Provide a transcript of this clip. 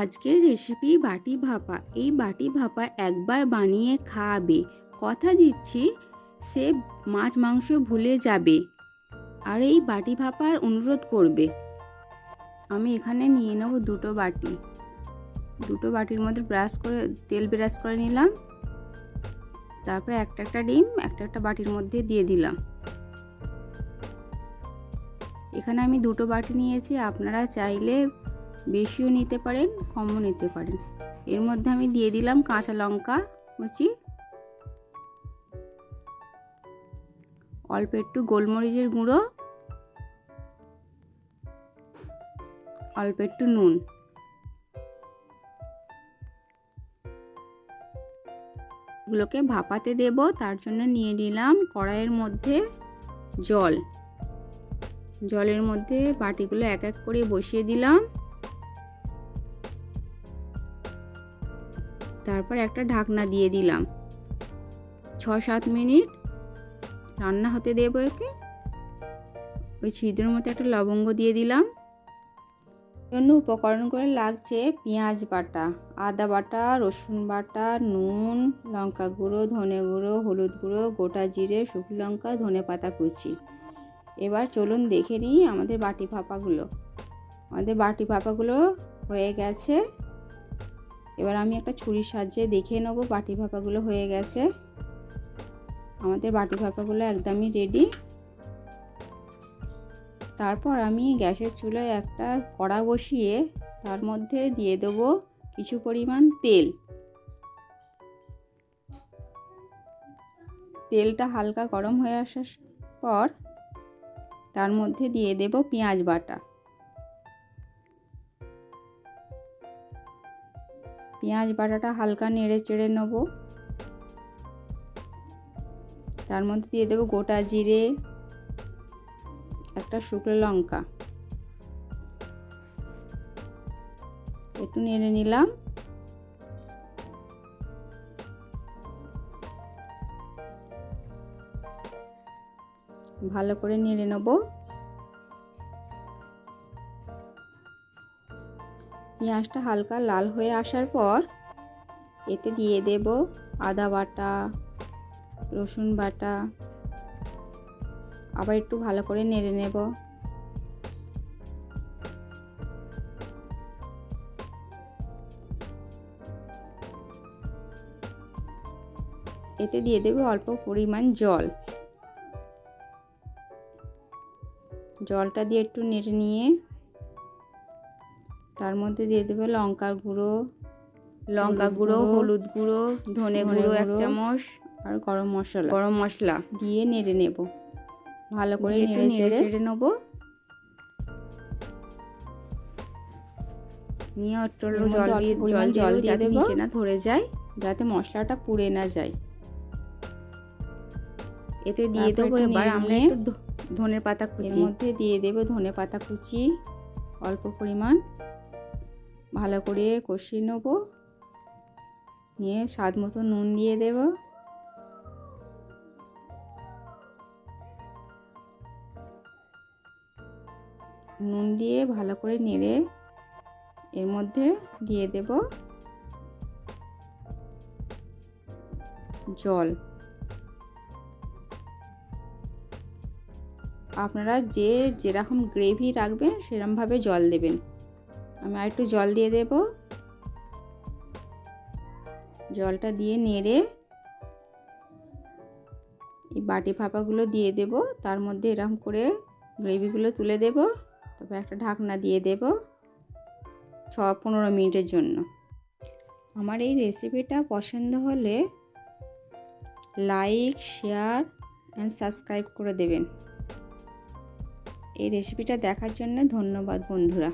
আজকের রেসিপি বাটি ভাপা। এই বাটি ভাপা একবার বানিয়ে খাওয়াবে কথা দিচ্ছি, সে মাছ মাংস ভুলে যাবে। আর এই বাটি ভাপার অনুরোধ করবে। আমি এখানে নিয়ে নেব দুটো বাটি। দুটো বাটির মধ্যে ব্রাশ করে, তেল ব্রাশ করে নিলাম। তারপরে একটা একটা ডিম, একটা একটা বাটির মধ্যে দিয়ে দিলাম। এখানে আমি দুটো বাটি নিয়েছি। আপনারা চাইলে বেশিও নিতে পারেন, কমও নিতে পারেন। এর মধ্যে আমি দিয়ে দিলাম কাঁচা লঙ্কা কুচি। অল্প একটু গোলমরিচের গুঁড়ো। অল্প একটু নুন। এগুলোকে ভাপাতে দেব, তার জন্য নিয়ে নিলাম কড়াইয়ের মধ্যে জল। জলের মধ্যে বাটিগুলো এক এক করে বসিয়ে দিলাম। তারপর একটা ঢাকনা দিয়ে দিলাম। ছ সাত মিনিট রান্না হতে দেবো একে ওই ছিদ্রের মতো একটা লবঙ্গ দিয়ে দিলাম। জন্য উপকরণ করে লাগছে পেঁয়াজ বাটা, আদা বাটা, রসুন বাটা, নুন, লঙ্কা গুঁড়ো, ধনে গুঁড়ো, হলুদ গুঁড়ো, গোটা জিরে, শুকনো লঙ্কা, ধনে পাতা কুচি। এবার চলুন দেখে নিই আমাদের বাটি ভাপাগুলো। আমাদের বাটি ভাপাগুলো হয়ে গেছে। এবার আমি একটা ছুরির সাহায্যে দেখে নেব বাটি ভাপাগুলো হয়ে গেছে। আমাদের বাটি ভাপাগুলো একদমই রেডি তারপর আমি গ্যাসের চুলায় একটা কড়া বসিয়ে তার মধ্যে দিয়ে দেবো কিছু পরিমাণ তেল। তেলটা হালকা গরম হয়ে আসার পর তার মধ্যে দিয়ে দেব পেঁয়াজ বাটা। পেঁয়াজ বাটাটা হালকা নেড়ে চেড়ে নেব। তার মধ্যে দিয়ে দেবো গোটা জিরে, একটা শুকনো লঙ্কা। একটু নেড়ে নিলাম। ভালো করে নেড়ে নেব। পেঁয়াজটা হালকা লাল হয়ে আসার পর এতে দিয়ে দেব আদা বাটা, রসুন বাটা। আবার একটু ভালো করে নেড়ে নেব। এতে দিয়ে দেবে অল্প পরিমাণ জল। জলটা দিয়ে একটু নেড়ে নিয়ে তার মধ্যে দিয়ে দেবে লঙ্কার গুঁড়ো লঙ্কা গুঁড়ো হলুদ গুঁড়ো ধনে গুঁড়ো এক চামচ আর গরম মশলা। গরম মশলা। দিয়ে নেড়ে নেব। ভালো করে নেড়ে চেড়ে নেব। নিয়ে একটু জল দিয়ে জল জল যাতে নিচে না ধরে যায় যাতে মশলাটা পুড়ে না যায়। এতে দিয়ে দেবো এবার আমরা একটু ধনে পাতা কুচি। মধ্যে দিয়ে দেবো ধনে পাতা কুচি অল্প পরিমাণ। ভালো করে কষিয়ে নেব। নিয়ে স্বাদ মতো নুন দিয়ে দেব। নুন দিয়ে ভালো করে নেড়ে এর মধ্যে দিয়ে দেব জল। আপনারা যে যেরকম গ্রেভি রাখবেন সেরকমভাবে জল দেবেন। আমি আর একটু জল দিয়ে দেব। জলটা দিয়ে নেড়ে এই বাটি ফাঁপাগুলো দিয়ে দেব। তার মধ্যে এরকম করে গ্রেভিগুলো তুলে দেব। তারপর একটা ঢাকনা দিয়ে দেব ছ পনেরো মিনিটের জন্য। আমার এই রেসিপিটা পছন্দ হলে লাইক, শেয়ার অ্যান্ড সাবস্ক্রাইব করে দেবেন। এই রেসিপিটা দেখার জন্য ধন্যবাদ বন্ধুরা।